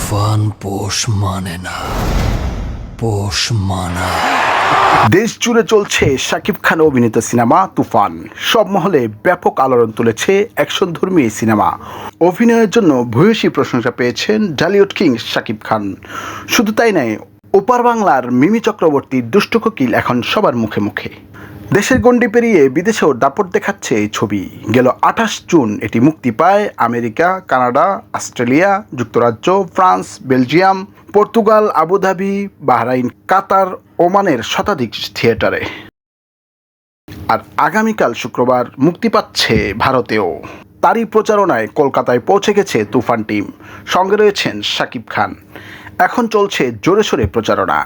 তুফান পোষ মানে না, পোষ মানা। দেশ জুড়ে চলছে শাকিব খান অভিনীত সিনেমা তুফান। সব মহলে ব্যাপক আলোড়ন তুলেছে অ্যাকশনধর্মী এই সিনেমা। অভিনয়ের জন্য ভূয়সী প্রশংসা পেয়েছেন ডালিউড কিং শাকিব খান। শুধু তাই নয়, ওপার বাংলার মিমি চক্রবর্তীর দুষ্ট কোকিল এখন সবার মুখে মুখে। দেশের গণ্ডি পেরিয়ে বিদেশেও দাপট দেখাচ্ছে এই ছবি। গেল আঠাশ জুন এটি মুক্তি পায় আমেরিকা, কানাডা, অস্ট্রেলিয়া, যুক্তরাজ্য, France, Belgium, Portugal, Abu Dhabi, Bahrain, Qatar, ওমানের শতাধিক থিয়েটারে। আর আগামীকাল শুক্রবার মুক্তি পাচ্ছে ভারতেও। তারই প্রচারণায় কলকাতায় পৌঁছে গেছে তুফান টিম। সঙ্গে রয়েছেন শাকিব খান। এখন চলছে জোরে সোরে প্রচারণা।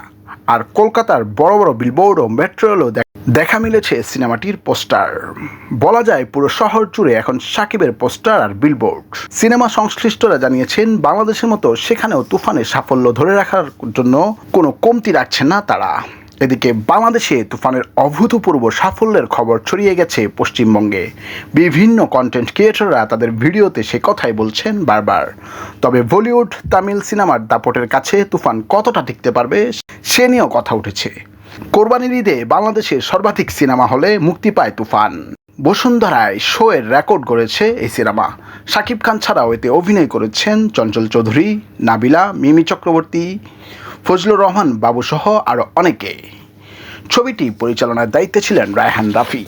আর কলকাতার বড় বড় বিলবোর্ড ও মেট্রো রেলও দেখ- মিলেছে সিনেমাটির পোস্টার। বলা যায় পুরো শহর জুড়ে এখন সাকিবের পোস্টার আর বিলবোর্ড সিনেমা সংশ্লিষ্টরা জানিয়েছেন, বাংলাদেশের মতো সেখানেও তুফানের সাফল্য ধরে রাখার জন্য কোনো কমতি রাখছেন না তারা। এদিকে বাংলাদেশে তুফানের অভূতপূর্ব সাফল্যের খবর ছড়িয়ে গেছে পশ্চিমবঙ্গে। বিভিন্ন কন্টেন্ট ক্রিয়েটররা তাদের ভিডিওতে সে কথাই বলছেন বারবার। তবে বলিউড, তামিল সিনেমার দাপটের কাছে তুফান কতটা টিকতে পারবে, সে নিয়েও কথা উঠেছে। কোরবানির ঈদে বাংলাদেশের সর্বাধিক সিনেমা হলে মুক্তি পায় তুফান। বসুন্ধরায় শো এর রেকর্ড করেছে এই সিনেমা। শাকিব খান ছাড়াও এতে অভিনয় করেছেন চঞ্চল চৌধুরী, নাবিলা, মিমি চক্রবর্তী, ফজলুর রহমান বাবুসহ আরও অনেকে। ছবিটি পরিচালনার দায়িত্বে ছিলেন রায়হান রাফি।